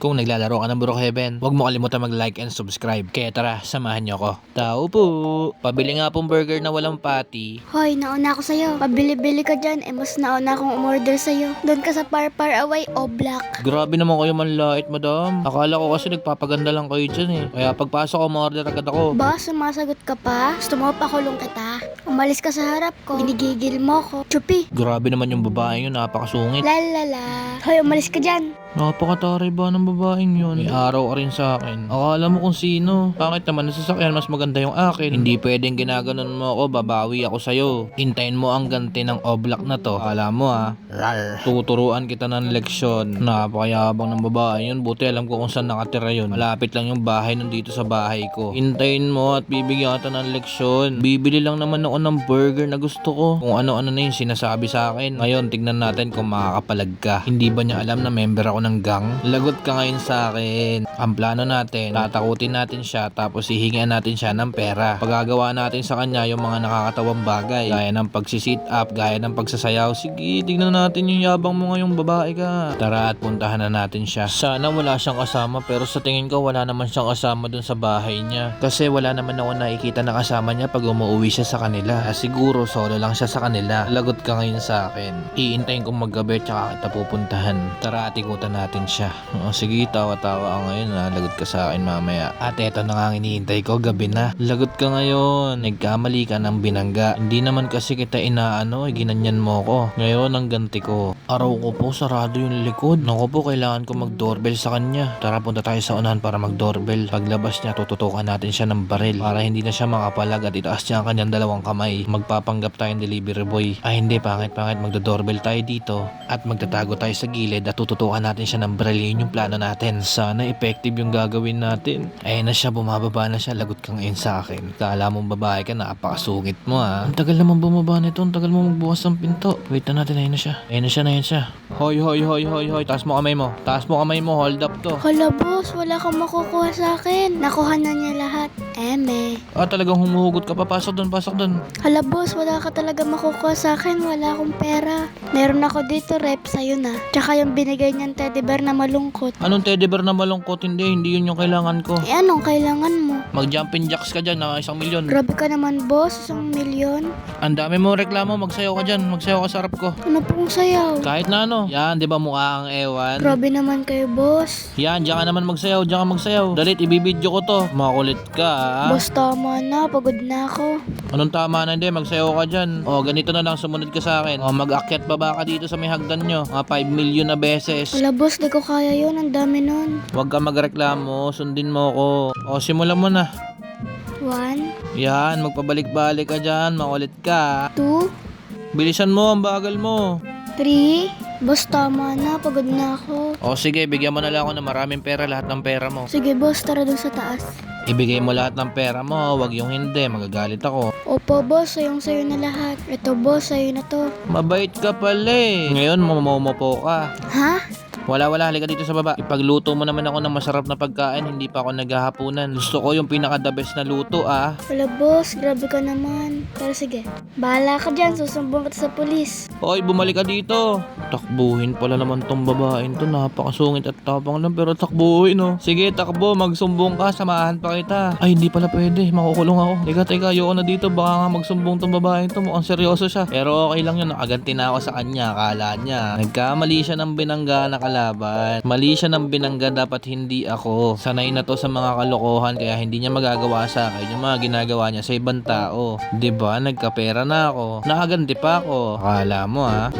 Kung naglalaro ka ng Burok Heaven, huwag mo kalimutan mag-like and subscribe. Kaya tara, samahan niyo ako. Tao po! Pabili nga pong burger na walang patty. Hoy, nauna ako sa'yo. Pabili-bili ka dyan, eh mas nauna akong umorder sa'yo. Doon ka sa Par Par Away o Black. Grabe naman kayo manlait, madam. Akala ko kasi nagpapaganda lang kayo dyan eh. Kaya pagpasok ko, ma-order agad ako. Ba, sumasagot ka pa? Gusto mo pakulong kita? Umalis ka sa harap ko. Binigigil mo ko. Chupi! Grabe naman yung babae yun, napakasungit. Lalala. Hoy, umalis ka dyan. Napakataray ba ng babaeng yun? May araw ka rin sa akin. Akala mo kung sino. Bakit naman nasasakyan mas maganda yung akin? Hindi pwedeng ginaganon mo ako, babawi ako sa'yo. Hintayin mo ang ganti ng oblak na to. Akala mo ha? Rar. Tuturuan kita ng leksyon. Napakayabang ng babae yun. Buti alam ko kung saan nakatira yun. Malapit lang yung bahay nandito sa bahay ko. Hintayin mo at bibigyan kita ng leksyon. Bibili lang naman ako ng burger na gusto ko. Kung ano-ano na yung sinasabi sa akin. Ngayon, tignan natin kung makakapalag ka. Hindi ba niya alam na member ako ng gang? Lagot ka ngayon sa akin. Ang plano natin, tatakutin natin siya tapos hihingian natin siya ng pera. Pagagawa natin sa kanya yung mga nakakatawang bagay. Gaya ng pagsisit up, gaya ng pagsasayaw. Sige, tignan natin yung yabang mo ngayong babae ka. Tara at puntahan na natin siya. Sana wala siyang kasama pero sa tingin ko wala naman siyang kasama dun sa bahay niya. Kasi wala naman ako nakikita na kasama niya pag umuwi siya sa kanila. Ah, Siguro solo lang siya sa kanila. Lagot ka ngayon sa akin. Iintayin kong maggabi tsaka kita pupuntahan. Tara at ikutan natin siya. O, sige, tawa-tawa ka ngayon ha. Lagot ka sa akin mamaya. At eto na nga ang hinihintay ko, gabi na. Lagot ka ngayon. Nagkamali ka ng binangga. Hindi naman kasi kita inaano, eh, ginanyan mo ko. Ngayon ang ganti ko. Araw ko po, sarado yung likod. Naku po, kailangan ko mag-doorbell sa kanya. Tara, punta tayo sa unahan para mag-doorbell. Paglabas niya, tututukan natin siya ng baril para hindi na siya makapalag at itaas niya ang kanyang dalawang kamay. Magpapanggap tayong delivery boy. Ay hindi, pangit-pangit. Magdo-doorbell tayo dito at magtatago tayo sa gilid at tututukan natin siya ng baril. Yun yung plano natin. Sana effective yung gagawin natin. Ayun na siya, bumababa na siya. Lagot ka ngayon sa akin. Kala mong babae ka, napakasungit mo ha. Ang tagal naman bumaba nito. Ang tagal mo magbukas ng pinto. Wait na natin, ayun na siya. Ayun na siya, ayun siya. Hoy, hoy, hoy, hoy, hoy. Taas mo kamay mo. Taas mo kamay mo. Hold up to. Hala, boss. Wala kang makukuha sa akin. Nakuha na niya lahat. Eme. Ah, talagang humuhugot ka. Papasok doon, pasok doon. Hala, boss. Wala ka talaga makukuha sa akin. Wala akong pera. Meron ako dito, rep sa'yo na. Tsaka yung binigay niyang teddy bear na malungkot. Anong teddy bear na malungkot? Hindi, hindi yun yung kailangan ko. Eh, anong kailangan mo? Mag-jumping jacks ka dyan na isang milyon. Grabe ka naman, boss. Isang milyon. Ang dami mo reklamo, magsayaw ka dyan. Magsayaw ka sa harap ko. Ano pong sayaw? Kahit na ano. Yan, di ba mukha ang ewan? Grabe naman kayo, boss. Yan, diyan ka naman magsayaw, diyan ka magsayaw. Dalit, ibibidyo ko to. Makulit ka, ha? Boss, tama na. Pagod na ako. Anong tama na hindi, magsayaw ka dyan. O, ganito na lang, sumunod ka sa akin. O, mag-akyat pa ba ka dito sa may hagdan nyo? Mga 5 million na beses. Wala, boss. Di ko kaya yun. Ang dami nun. Huwag ka magreklamo, sundin mo ko. O, simulan mo na. One, Yan, magpabalik-balik ka dyan, makulit ka. two, Bilisan mo, ang bagal mo. three. Boss, tama na. Pagod na ako. O sige, bigyan mo na lang ako ng maraming pera, lahat ng pera mo. Sige, boss. Tara dun sa taas. Ibigay mo lahat ng pera mo, wag yung hindi, magagalit ako. Opo, boss. Sayong sayo na lahat. Ito, boss. Sayo na to. Mabait ka pala eh. Ngayon, mamomopo ka. Ha? Wala wala, halika dito sa baba. Ipagluto mo naman ako ng masarap na pagkain, hindi pa ako naghahaponan. Gusto ko yung pinaka the best na luto ah. Wala, boss. Grabe ka naman. Pero sige. Bahala ka dyan. Susumbong kita sa polis. Hoy, bumalik ka dito. Takbuhin pala naman tong babaeng to. Napakasungit at tapang lang pero takbuhin no. Sige, takbo. Magsumbong ka. Samahan pa kita. Ay, hindi pala pwede. Makukulong ako. Teka, teka. Ayoko na dito. Baka nga magsumbong tong babaeng to. Mukhang seryoso siya. Pero okay lang yun. Nakaganti na ako sa kanya. Akala niya. Nagkamali siya ng binangga na kalaban. Mali siya ng binangga. Dapat hindi ako. Sanay na to sa mga kalokohan. Kaya hindi niya magagawa sa akin yung mga ginagawa niya sa ibang tao. 'Di ba Nagkapera na ako. Nakaganti pa ako. Akala mo ha.